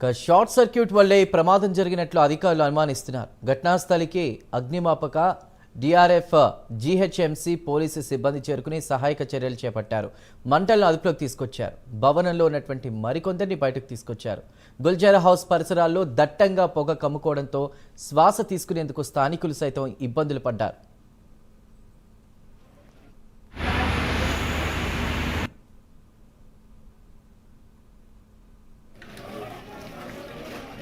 ఇక short circuit వల్లే ప్రమాదం జరిగినట్లు అధికారులు అనుమానిస్తున్నారు. ఘటనాస్థలికి అగ్నిమాపక డిఆర్ఎఫ్ జీహెచ్ఎంసీ పోలీసు సిబ్బంది చేరుకుని సహాయక చర్యలు చేపట్టారు. మంటలను అదుపులోకి తీసుకొచ్చారు. భవనంలో ఉన్నటువంటి మరికొందరిని బయటకు తీసుకొచ్చారు. గుల్జారా హౌస్ పరిసరాల్లో దట్టంగా పొగ కమ్ముకోవడంతో శ్వాస తీసుకునేందుకు స్థానికులు సైతం ఇబ్బందులు పడ్డారు.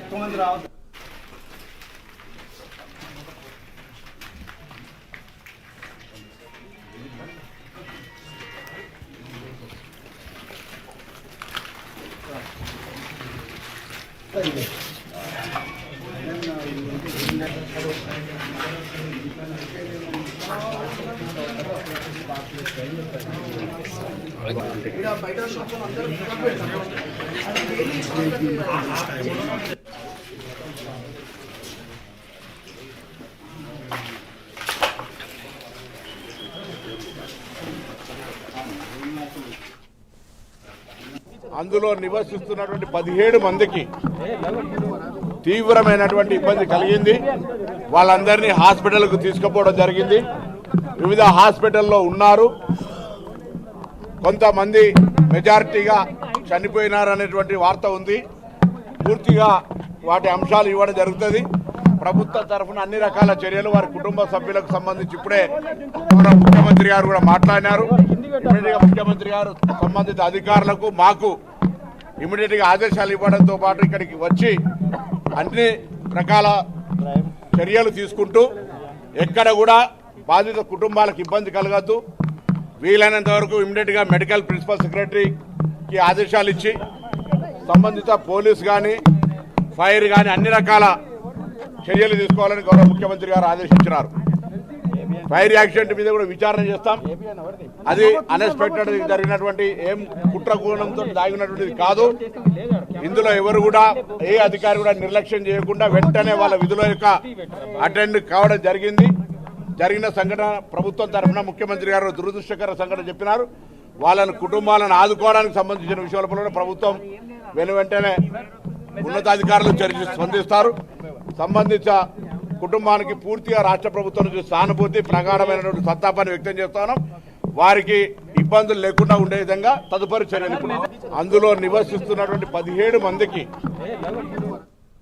ఎక్కువ మంది రావద్దు. బయట షాప్ అందరూ అందులో నివసిస్తున్నటువంటి పదిహేడు మందికి తీవ్రమైనటువంటి ఇబ్బంది కలిగింది. వాళ్ళందరినీ హాస్పిటల్కు తీసుకుపోవడం జరిగింది. వివిధ హాస్పిటల్లో ఉన్నారు. కొంతమంది మెజారిటీగా చనిపోయినారనేటువంటి వార్త ఉంది. పూర్తిగా వాటి అంశాలు ఇవ్వడం జరుగుతుంది. ప్రభుత్వ తరఫున అన్ని రకాల చర్యలు వారి కుటుంబ సభ్యులకు సంబంధించి ఇప్పుడే ముఖ్యమంత్రి గారు కూడా మాట్లాడినారు. ఇమీడియట్గా ముఖ్యమంత్రి గారు సంబంధిత అధికారులకు మాకు ఇమీడియట్గా ఆదేశాలు ఇవ్వడంతో పాటు ఇక్కడికి వచ్చి అన్ని రకాల చర్యలు తీసుకుంటూ ఎక్కడ కూడా బాధిత కుటుంబాలకు ఇబ్బంది కలగద్దు. వీలైనంత వరకు ఇమీడియట్గా మెడికల్ ప్రిన్సిపల్ సెక్రటరీకి ఆదేశాలు ఇచ్చి సంబంధిత పోలీస్ కానీ ఫైర్ కానీ అన్ని రకాల చర్యలు తీసుకోవాలని గౌరవ ముఖ్యమంత్రి గారు ఆదేశించినారు. ఫైర్ యాక్సిడెంట్ మీద కూడా విచారణ చేస్తాం. అది అన్ఎక్స్పెక్టెడ్ జరిగినటువంటి ఏం కుట్ర కోణంతో దాగినటువంటిది కాదు. ఇందులో ఎవరు కూడా ఏ అధికారి కూడా నిర్లక్ష్యం చేయకుండా వెంటనే వాళ్ళ విధుల యొక్క అటెండ్ కావడం జరిగింది. జరిగిన సంఘటన ప్రభుత్వం తరఫున ముఖ్యమంత్రి గారు దురదృష్టకర సంఘటన చెప్పినారు. వాళ్ళని కుటుంబాలను ఆదుకోవడానికి సంబంధించిన విషయాలపై ప్రభుత్వం వెను వెంటనే ఉన్నతాధికారులు చర్య స్పందిస్తారు. సంబంధిత కుటుంబానికి పూర్తిగా రాష్ట్ర ప్రభుత్వం నుంచి సానుభూతి ప్రగాఢమైనటువంటి సంతాపాన్ని వ్యక్తం చేస్తాను వారికి ఇబ్బందులు లేకుండా ఉండే విధంగా తదుపరి చర్యలు అందులో నివసిస్తున్నటువంటి పదిహేడు మందికి